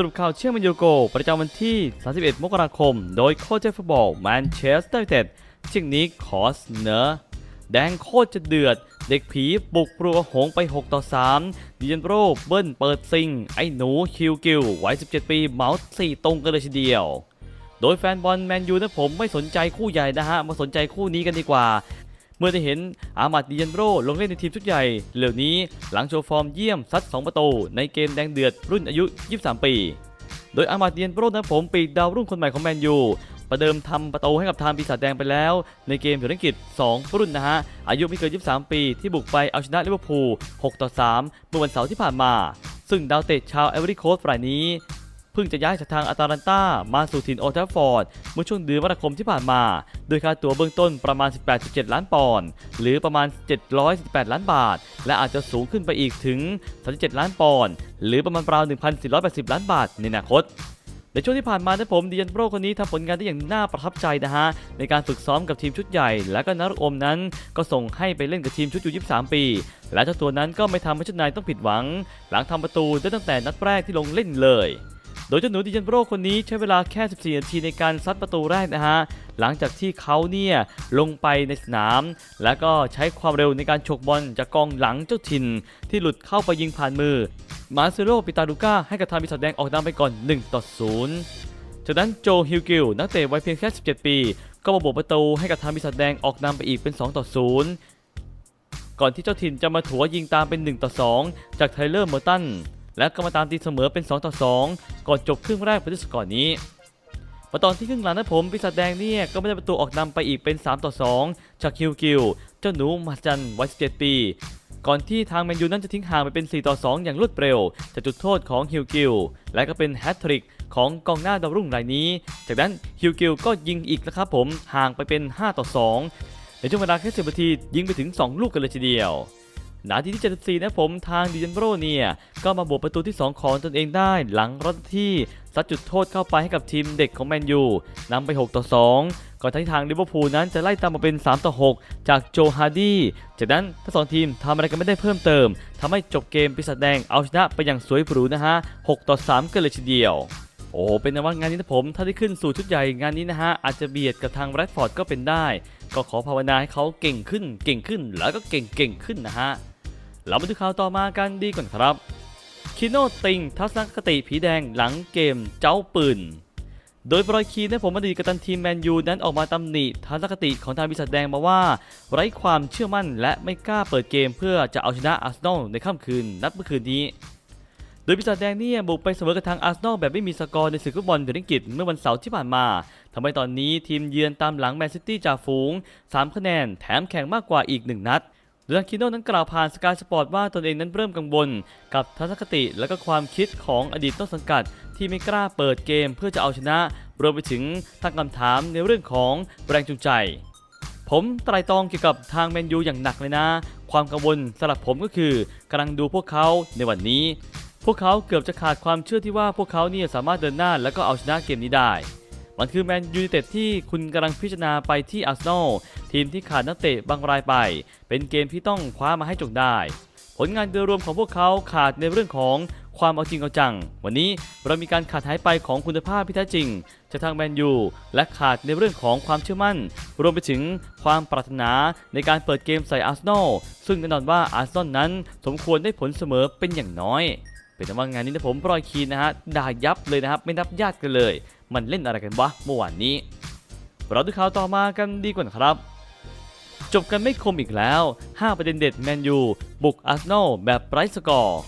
สรุปข่าวเชื่อมมันยูโก ประจำวันที่ 31 มกราคม โดยโค้ชฟุตบอลแมนเชสเตอร์ยูไนเต็ดชิงนี้ขอเสนอแดงโคตรจะเดือด เด็กผีบุกปลัวหงไป 6 ต่อ 3ดิเจนโรเบิ้ลเปิดซิง ไอ้หนูคิวกิลวัย 17 ปีเมาส์4ตรงกันเลยทีเดียว โดยแฟนบอลแมนยูนะผมไม่สนใจคู่ใหญ่นะฮะ มาสนใจคู่นี้กันดีกว่า เมื่อได้เห็นอามัดดิเยนโรลงเล่นในทีมชุดใหญ่เหล่านี้หลังโชว์ฟอร์มเยี่ยมซัด 2 ประตูในเกมแดงเดือดรุ่นอายุ 23 ปี โดยอามัดดิเยนโรนะผมปีกดาวรุ่งคนใหม่ของแมนยูประเดิมทำประตูให้กับทางปีศาจแดงไปแล้ว ในเกมเฉลิมพระเกียรติ2รุ่นนะฮะ อายุไม่เกิน 23 ปีที่บุกไปเอาชนะลิเวอร์พูล6ต่อ3เมื่อวันเสาร์ที่ผ่านมา ซึ่งดาวเตะชาวเอเวอรี่โคสต์ฝ่ายนี้ พิ่งจะย้ายจากทางอาตาลันตามาสู่ถิ่นโอทัฟฟอร์ดเมื่อช่วงเดือนมกราคมที่ผ่านมาโดยค่าตั๋วเบื้องต้นประมาณ 18.7 ล้านปอนด์หรือประมาณ 718 ล้านบาท และอาจจะสูงขึ้นไปอีกถึง 37 ล้านปอนด์หรือประมาณราว1,480 ล้านบาทในอนาคตในช่วงที่ผ่านมานะผมดิยันโปรคนนี้ทำผลงานได้อย่างน่าประทับใจนะฮะ ในการฝึกซ้อมกับทีมชุดใหญ่ และก็นักอมนั้น ก็ส่งให้ไปเล่นกับทีมชุดอยู23 ปี และเจ้าตัวนั้นก็ไม่ทำให้ชุดนายต้องผิดหวัง หลังทำประตูได้ตั้งแต่นัดแรกที่ลงเล่นเลย โดยเจ้าหนูดิจันโบรคนนี้ใช้เวลาแค่ 14 นาทีในการซัดประตูแรกนะฮะ หลังจากที่เขาเนี่ยลงไปในสนาม แล้วก็ใช้ความเร็วในการฉกบอลจากกองหลังเจ้าถิ่น ที่หลุดเข้าไปยิงผ่านมือ มาเซโรปิตาลูก้าให้กับทางปีศาจแดงออกนำไปก่อน 1 ต่อ 0จากนั้นโจฮิลกิลนักเตะวัยเพียงแค่ 17 ปี ก็มาโบกประตูให้กับทางปีศาจแดงออกนำไปอีกเป็น 2 ต่อ 0 ก่อนที่เจ้าถิ่นจะมาถัวยิงตามเป็น 1 ต่อ 2 จากไทเลอร์เมอร์ตัน และก็มาตามตีเสมอเป็น 2 ต่อ 2 ก่อนจบครึ่งแรกไปด้วยสกอร์นี้มาตอนที่ครึ่งหลังนะผมปีศาจแดงเนี่ยก็ไม่ได้ประตูออกนำไปอีกเป็น 3 ต่อ 2 จากฮิวกิลเจ้าหนูมาจันวัย17 ปี ก่อนที่ทางแมนยูนั้นจะทิ้งห่างไปเป็น 4 ต่อ 2 อย่างรวดเร็ว จากจุดโทษของฮิวกิลและก็เป็นแฮตทริกของกองหน้าดาวรุ่งรายนี้ จากนั้นฮิวกิลก็ยิงอีกนะครับผมห่างไปเป็น 5 ต่อ 2 ในช่วงเวลาแค่10นาทียิงไปถึง 2 ลูกกันเลยทีเดียว นาทีที่ 74 นะผมทางดิเจนโบรเนี่ยก็มาบวกประตูที่ 2 ของตนเองได้หลังรัดที่ซัดจุดโทษเข้าไปให้กับทีมเด็กของแมนยูนำไป 6 ต่อ 2 ก่อนที่ทางลิเวอร์พูลนั้นจะไล่ตามมาเป็น 3 ต่อ 6 จากโจฮาร์ดี จากนั้นทั้งสองทีมทำอะไรกันไม่ได้เพิ่มเติมทำให้จบเกมปีศาจแดงเอาชนะไปอย่างสวยหรูนะฮะ 6 ต่อ 3 กันเลยทีเดียวโอ้เป็นนว่างานนี้นะผม ถ้าได้ขึ้นสู่ชุดใหญ่งานนี้นะฮะ อาจจะเบียดกับทางแรดฟอร์ดก็เป็นได้ ก็ขอภาวนาให้เขาเก่งขึ้น เก่งขึ้นแล้วก็เก่งเก่งขึ้นนะฮะ เรามาดูข่าวต่อมากันดีก่อนครับ คิโนติงทัศนคติผีแดงหลังเกมเจ้าปืน โดยบรอยคีนะผมอดีตกัปตันทีมแมนยูนั้นออกมาตำหนิทัศนคติของทางบิสัทแดงมาว่า ไร้ความเชื่อมั่นและไม่กล้าเปิดเกมเพื่อจะเอาชนะอาร์เซนอลในค่ำคืนนัดเมื่อคืนนี้โดยปีศาจแดงเนี่ยบุกไปเสมอกับทางอาร์เซนอลแบบไม่มีสกอร์ในศึกฟุตบอลถึงอังกฤษเมื่อวันเสาร์ที่ผ่านมา ทำให้ตอนนี้ทีมเยือนตามหลังแมนซิตี้จ่าฝูง 3 คะแนนแถมแข่งมากกว่าอีก 1 นัด โดยทางคิโน่นั้นกล่าวผ่านสกายสปอร์ตว่าตนเองนั้นเริ่มกังวลกับทัศนคติและก็ความคิดของอดีตต้นสังกัด ที่ไม่กล้าเปิดเกมเพื่อจะเอาชนะ รวมไปถึงตั้งคำถามในเรื่องของแรงจูงใจ ผมไตรตรองเกี่ยวกับทางแมนยูอย่างหนักเลยนะ ความกังวลสำหรับผมก็คือกำลังดูพวกเขาในวันนี้ พวกเขาเกือบจะขาดความเชื่อที่ว่าพวกเขาเนี่ยสามารถเดินหน้าแล้วก็เอาชนะเกมนี้ได้มันคือแมนยูไนเต็ดที่คุณกำลังพิจารณาไปที่อาร์เซนอล ทีมที่ขาดนักเตะบางรายไป เป็นเกมที่ต้องคว้ามาให้จงได้ ผลงานโดยรวมของพวกเขาขาดในเรื่องของความเอาจริงเอาจัง วันนี้เรามีการขาดหายไปของคุณภาพที่แท้จริงจากทางแมนยูและขาดในเรื่องของความเชื่อมั่น รวมไปถึงความปรารถนาในการเปิดเกมใส่อาร์เซนอลซึ่งแน่นอนว่าอาร์เซนอลนั้นสมควรได้ผลเสมอเป็นอย่างน้อยเป็นแต่ว่างานนี้นะผมปรอยคีนนะฮะด่ายับเลยนะครับไม่นับญาติกันเลย มันเล่นอะไรกันวะเมื่อวานนี้ เราดูข่าวต่อมากันดีกว่านะครับ จบกันไม่คมอีกแล้ว 5 ประเด็นเด็ดแมนยูบุกอาร์เซนอลแบบไร้สกอร์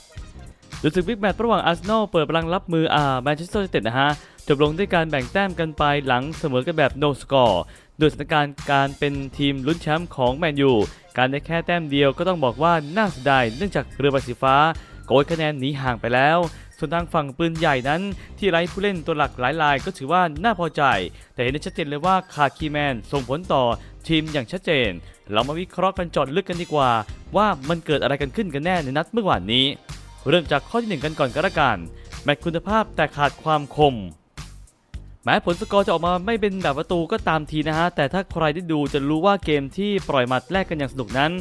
ดูสึกบิ๊กแมตช์ระหว่างอาร์เซนอลเปิดพลังรับมืออ่าแมนเชสเตอร์ยูไนเต็ดนะฮะ จบลงด้วยการแบ่งแต้มกันไปหลังเสมอกันแบบโนสกอร์โดยสถานการณ์การเป็นทีมลุ้นแชมป์ของแมนยูการได้แค่แต้มเดียวก็ต้องบอกว่าน่าเสียดายเนื่องจากเรือใบสีฟ้าโกยคะแนนหนีห่างไปแล้ว ส่วนทางฝั่งปืนใหญ่นั้น ที่ไร้ผู้เล่นตัวหลักหลายรายก็ถือว่าน่าพอใจ แต่เห็นได้ชัดเจนเลยว่าขาดคีแมนส่งผลต่อทีมอย่างชัดเจน เรามาวิเคราะห์กันจอดลึกกันดีกว่า ว่ามันเกิดอะไรกันขึ้นกันแน่ในนัดเมื่อวานนี้ เริ่มจากข้อที่หนึ่งกันก่อนก็แล้วกันแมตช์คุณภาพแต่ขาดความคมแม้ผลสกอร์จะออกมาไม่เป็นแบบประตูก็ตามทีนะฮะ แต่ถ้าใครได้ดูจะรู้ว่าเกมที่ปล่อยมัดแลกกันอย่างสนุกนั้น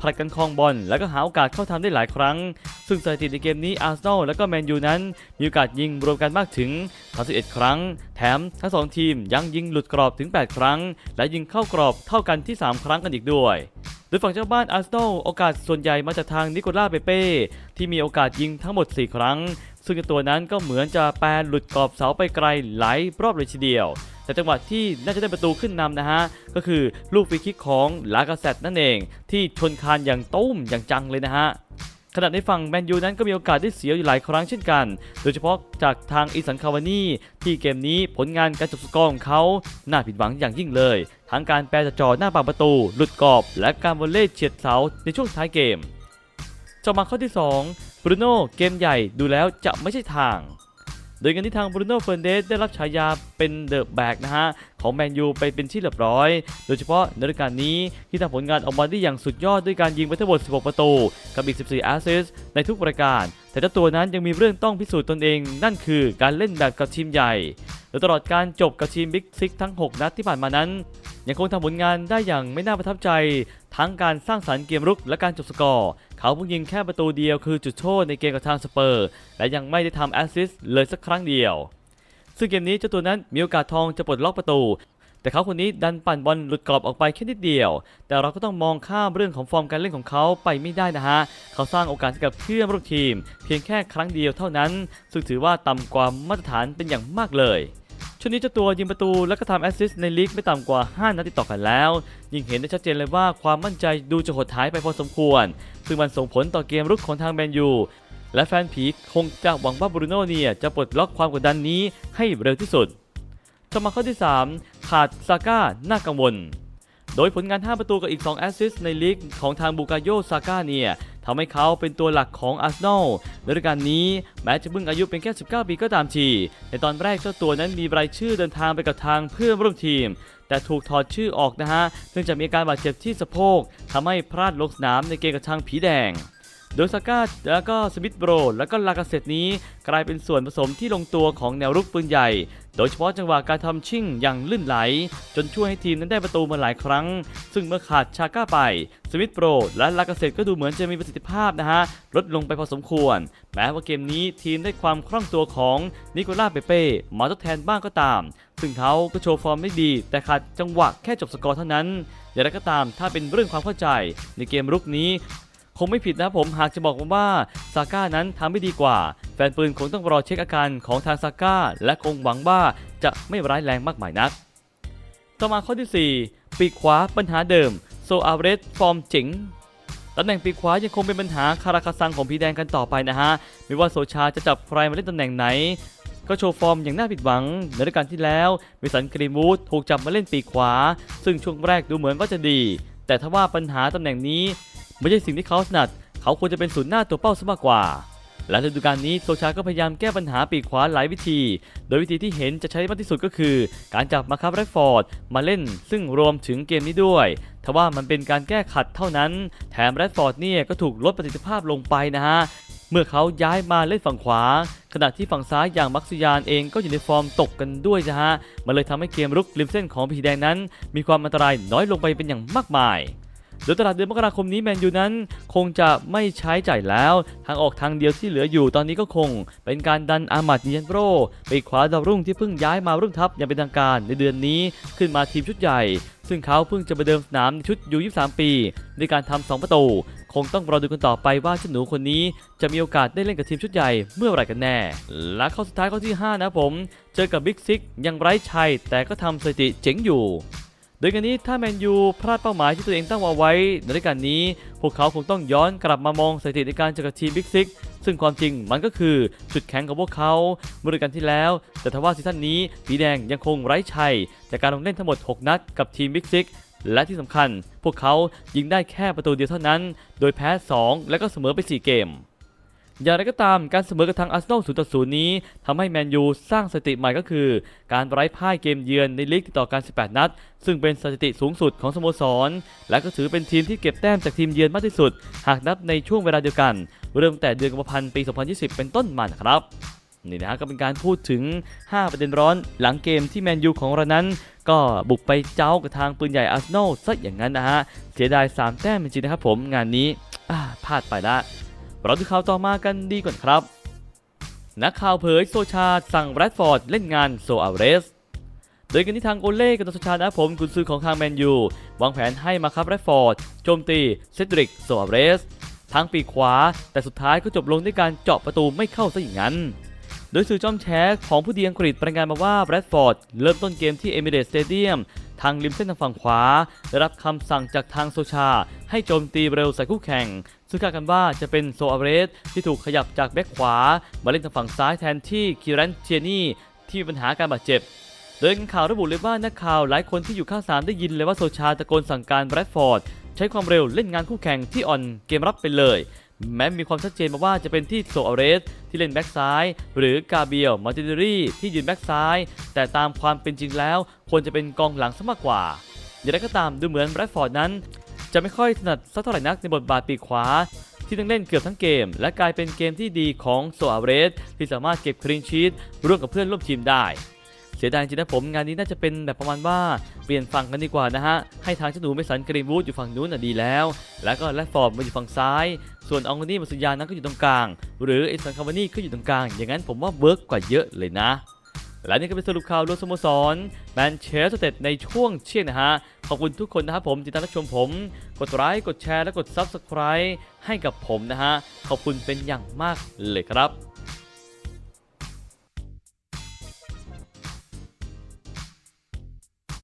ผลัดกันคลองบอลแล้วก็หาโอกาสเข้าทำได้หลายครั้ง ซึ่งสถิติในเกมนี้อาร์เซนอลและก็แมนยูนั้น มีโอกาสยิงรวมกันมากถึง 31 ครั้ง แถมทั้งสองทีมยังยิงหลุดกรอบถึง 8 ครั้ง และยิงเข้ากรอบเท่ากันที่ 3 ครั้งกันอีกด้วยโดยฝั่งเจ้าบ้านอาร์เซนอลโอกาสส่วนใหญ่มาจากทางนิโคล่าเปเป้ที่มีโอกาสยิงทั้งหมด 4 ครั้ง ซึ่งตัวนั้นก็เหมือนจะแปรหลุดกรอบเสาไปไกลหลายรอบเลยทีเดียว แต่จังหวะที่น่าจะได้ประตูขึ้นนำนะฮะ ก็คือลูกฟรีคิกของลากาเซตนั่นเอง ที่ชนคานอย่างตุ้มอย่างจังเลยนะฮะขณะในฝั่งแมนยูนั้นก็มีโอกาสได้เสียอยู่หลายครั้งเช่นกัน โดยเฉพาะจากทางอีสันคาวานี่ที่เกมนี้ผลงานการจบสกอร์ของเขา น่าผิดหวังอย่างยิ่งเลย ทั้งการแปรจะจอหน้าปากประตู หลุดกรอบ และการวอลเล่เฉียดเสาในช่วงท้ายเกม จะมาข้อที่ 2 บรูโน่เกมใหญ่ดูแล้วจะไม่ใช่ทาง โดยกันที่ทางบรูโน่เฟร์นเดสได้รับฉายาเป็นเดอะแบกนะฮะ ของแมนยูไปเป็นที่เรียบร้อย โดยเฉพาะในฤดูกาลนี้ที่ทำผลงานออกมาได้อย่างสุดยอดด้วยการยิงไปทั้งหมด 16 ประตู กับอีก 14 แอสซิสต์ในทุกปรายการ แต่เจ้าตัวนั้นยังมีเรื่องต้องพิสูจน์ตนเอง นั่นคือการเล่นแบบกับทีมใหญ่โดยตลอดการจบกับทีมบิ๊กซิกทั้ง 6 นัดที่ผ่านมานั้นยังคงทำผลงานได้อย่างไม่น่าประทับใจ ทั้งการสร้างสรรค์เกมรุกและการจบสกอร์ เขาเพิ่งยิงแค่ประตูเดียวคือจุดโทษในเกมกับทางสเปอร์ และยังไม่ได้ทำแอสซิสต์เลยสักครั้งเดียว ซึ่งเกมนี้เจ้าตัวนั้นมีโอกาสทองจะปลดล็อกประตู แต่เขาคนนี้ดันปั่นบอลหลุดกรอบออกไปแค่นิดเดียว แต่เราก็ต้องมองข้ามเรื่องของฟอร์มการเล่นของเขาไปไม่ได้นะฮะ เขาสร้างโอกาสกับเพื่อนร่วมทีม เพียงแค่ครั้งเดียวเท่านั้น ซึ่งถือว่าต่ำกว่ามาตรฐานเป็นอย่างมากเลย ช่วงนี้เจ้าตัวยิงประตูและก็ทำแอสซิสต์ในลีกไม่ต่ำกว่า 5 นัดติดต่อกันแล้ว ยิ่งเห็นได้ชัดเจนเลยว่าความมั่นใจดูจะหดหายไปพอสมควร ซึ่งมันส่งผลต่อเกมรุกของทางแมนยูและแฟนผีคงจะหวังว่าบรูโน่เนี่ยจะปลดล็อกความกดดันนี้ให้เร็วที่สุดต่อมาข้อที่ 3 ขาดซาก้าน่ากังวล โดยผลงาน 5 ประตูกับอีก 2 แอสซิสต์ในลีกของทางบูกาโยซาก้าเนี่ย ทำให้เขาเป็นตัวหลักของอาร์เซนอลในฤดูกาลนี้แม้จะเพิ่งอายุเป็นแค่ 19 ปีก็ตามที ในตอนแรกเจ้าตัวนั้นมีรายชื่อเดินทางไปกับทางเพื่อนร่วมทีม แต่ถูกถอดชื่อออกนะฮะเนื่องจากมีอาการบาดเจ็บที่สะโพกทำให้พลาดลงสนามในเกมกับทางผีแดง โดยซาก้าแล้วก็สมิธโบรแล้วก็ลากาเซตนี้ กลายเป็นส่วนผสมที่ลงตัวของแนวรุกปืนใหญ่ โดยเฉพาะจังหวะการทำชิ่งอย่างลื่นไหล จนช่วยให้ทีมนั้นได้ประตูมาหลายครั้ง ซึ่งเมื่อขาดชาก้าไป สมิธโบรและลากาเซตก็ดูเหมือนจะมีประสิทธิภาพนะฮะ ลดลงไปพอสมควร แม้ว่าเกมนี้ทีมได้ความคล่องตัวของนิโคล่าเปเป้มาทดแทนบ้างก็ตาม ซึ่งเขาก็โชว์ฟอร์มได้ดี แต่ขาดจังหวะแค่จบสกอร์เท่านั้นอย่างไรก็ตามถ้าเป็นเรื่องความเข้าใจในเกมรุกนี้ คงไม่ผิดนะผมหากจะบอกว่าซาก้านั้นทำไม่ดีกว่า แฟนปืนคงต้องรอเช็คอาการของทางซาก้า และคงหวังว่าจะไม่ร้ายแรงมากมายนัก ต่อมาข้อที่ 4 ปีกขวาปัญหาเดิม โซอาเรสฟอร์มเจ๋งตำแหน่งปีกขวายังคงเป็นปัญหาคาราคาซังของพีแดงกันต่อไปนะฮะ ไม่ว่าโซชาจะจับใครมาเล่นตำแหน่งไหน ก็โชว์ฟอร์มอย่างน่าผิดหวังในฤดูกาลที่แล้ววิสันกรีนวูดถูกจับมาเล่นปีกขวา ซึ่งช่วงแรกดูเหมือนว่าจะดี แต่ถ้าว่าปัญหาตำแหน่งนี้ ไม่ใช่สิ่งที่เขาถนัด เขาควรจะเป็นศูนย์หน้าตัวเป้าซะมากกว่า และฤดูกาลนี้โซชาก็พยายามแก้ปัญหาปีกขวาหลายวิธี โดยวิธีที่เห็นจะใช้มากที่สุดก็คือ การจับมาคับแรกฟอร์ดมาเล่น ซึ่งรวมถึงเกมนี้ด้วยทว่ามันเป็นการแก้ขัดเท่านั้น แถมแรดฟอร์ดเนี่ยก็ถูกลดประสิทธิภาพลงไปนะฮะเมื่อเขาย้ายมาเล่นฝั่งขวา ขณะที่ฝั่งซ้ายอย่างมักซิยานเองก็อยู่ในฟอร์มตกกันด้วยนะฮะ มันเลยทำให้เกมรุกริมเส้นของผีแดงนั้น มีความอันตรายน้อยลงไปเป็นอย่างมากมาย โดยตลาดเดือนมกราคมนี้แมนยูนั้น คงจะไม่ใช้จ่ายแล้ว ทางออกทางเดียวที่เหลืออยู่ตอนนี้ก็คง เป็นการดันอามัดเยนโรไปขวาดาวรุ่งที่เพิ่งย้ายมารุ่งทัพอย่างเป็นทางการในเดือนนี้ขึ้นมาทีมชุดใหญ่ ซึ่งเขาเพิ่งจะไปเดิมสนามในชุดยู23 ปีในการทำ2ประตู คงต้องรอดูกันต่อไปว่าเจ้าหนูคนนี้จะมีโอกาสได้เล่นกับทีมชุดใหญ่เมื่อไหร่กันแน่ และข้อสุดท้ายข้อที่ 5 นะผม เจอกับบิ๊กซิกยังไร้ชัยแต่ก็ทำสถิติเจ๋งอยู่ โดยกันนี้ถ้าแมนยูพลาดเป้าหมายที่ตัวเองตั้งเอาไว้ในรายการนี้ พวกเขาคงต้องย้อนกลับมามองสถิติในการเจอกับทีมบิ๊กซิกซึ่งความจริงมันก็คือจุดแข็งของพวกเขาเมื่อฤดูกาลที่แล้ว แต่ทว่าซีซั่นนี้ผีแดงยังคงไร้ชัย จากการลงเล่นทั้งหมด 6 นัดกับทีมบิ๊กซิกและที่สำคัญ พวกเขายิงได้แค่ประตูเดียวเท่านั้น โดยแพ้ 2 และก็เสมอไป 4 เกม อย่างไรก็ตามการเสมอกับทางอาร์เซนอล0ต่อ0นี้ทำให้แมนยูสร้างสถิติใหม่ก็คือ การไร้พ่ายเกมเยือนในลีกติดต่อกัน 18 นัด ซึ่งเป็นสถิติสูงสุดของสโมสร และก็ถือเป็นทีมที่เก็บแต้มจากทีมเยือนมากที่สุด หากนับในช่วงเวลาเดียวกัน เริ่มแต่เดือนกุมภาพันธ์ปี 2020 เป็นต้นมานครับนี่นะฮะก็เป็นการพูดถึง 5 ประเด็นร้อนหลังเกมที่แมนยูของเรานั้น ก็บุกไปเจ้ากับทางปืนใหญ่อาร์เซนอลซะอย่างนั้นนะฮะเสียดาย 3 แต้มจริงๆนะครับผมงานนี้พลาดไปละ เราดูข่าวต่อมากันดีก่อนครับ นักข่าวเผยโซชาสั่งแรดฟอร์ดเล่นงานโซอาเรส โดยกันที่ทางโอเล่กับโซชานะผมกุนซือของทางแมนยูวางแผนให้มาครับแรดฟอร์ดโจมตีเซดริกโซอาเรสทางปีกขวา แต่สุดท้ายก็จบลงด้วยการเจาะประตูไม่เข้าซะอย่างนั้น โดยสื่อจอมแชของผู้ดีอังกฤษรายงานมาว่าแรดฟอร์ดเริ่มต้นเกมที่เอมิเรตสเตเดียมทางริมเส้นทางฝั่งขวา ได้รับคำสั่งจากทางโซชา ให้โจมตีเร็วใส่คู่แข่ง ซึ่งคาดกันว่าจะเป็นโซอาเรสที่ถูกขยับจากแบ็คขวา มาเล่นทางฝั่งซ้ายแทนที่คิรันเทียนี่ที่มีปัญหาการบาดเจ็บโดยข่าวระบุเลยว่านักข่าวหลายคนที่อยู่ข้างสนามได้ยินเลยว่าโซชาตะโกนสั่งการแบรดฟอร์ดใช้ความเร็วเล่นงานคู่แข่งที่อ่อนเกมรับไปเลย แม้มีความชัดเจนมาว่าจะเป็นที่โซอาเรสที่เล่นแบ็กซ้าย หรือกาเบียลมาร์ติเนรี่ที่ยืนแบ็กซ้าย แต่ตามความเป็นจริงแล้ว ควรจะเป็นกองหลังซะมากกว่า อย่างไรก็ตามดูเหมือนแบรดฟอร์ดนั้น จะไม่ค่อยถนัดสักเท่าไหร่นักในบทบาทปีกขวา ที่ต้องเล่นเกือบทั้งเกม และกลายเป็นเกมที่ดีของโซอาเรสที่สามารถเก็บคลีนชีตร่วมกับเพื่อนร่วมทีมได้ เสียดายจริงนะผมงานนี้น่าจะเป็นแบบประมาณว่าเปลี่ยนฝั่งกันดีกว่านะฮะ ให้ทางเจ้าหนูเมสันกรีนวูดอยู่ฝั่งนู้นน่ะดีแล้ว แล้วก็แรดฟอร์ดมาอยู่ฝั่งซ้าย ส่วนอองนี่มาสุยานั้นก็อยู่ตรงกลาง หรือไอสันคาวานี่ก็อยู่ตรงกลาง อย่างนั้นผมว่าเวิร์กกว่าเยอะเลยนะและนี่ก็เป็นสรุปข่าวรวมสโมสรแมนเชสเตอร์ในช่วงเที่ยงนะฮะ ขอบคุณทุกคนนะครับผมที่ติดตามรับชมผม กดไลค์กดแชร์และกด Subscribe ให้กับผมนะฮะ ขอบคุณเป็นอย่างมากเลยครับ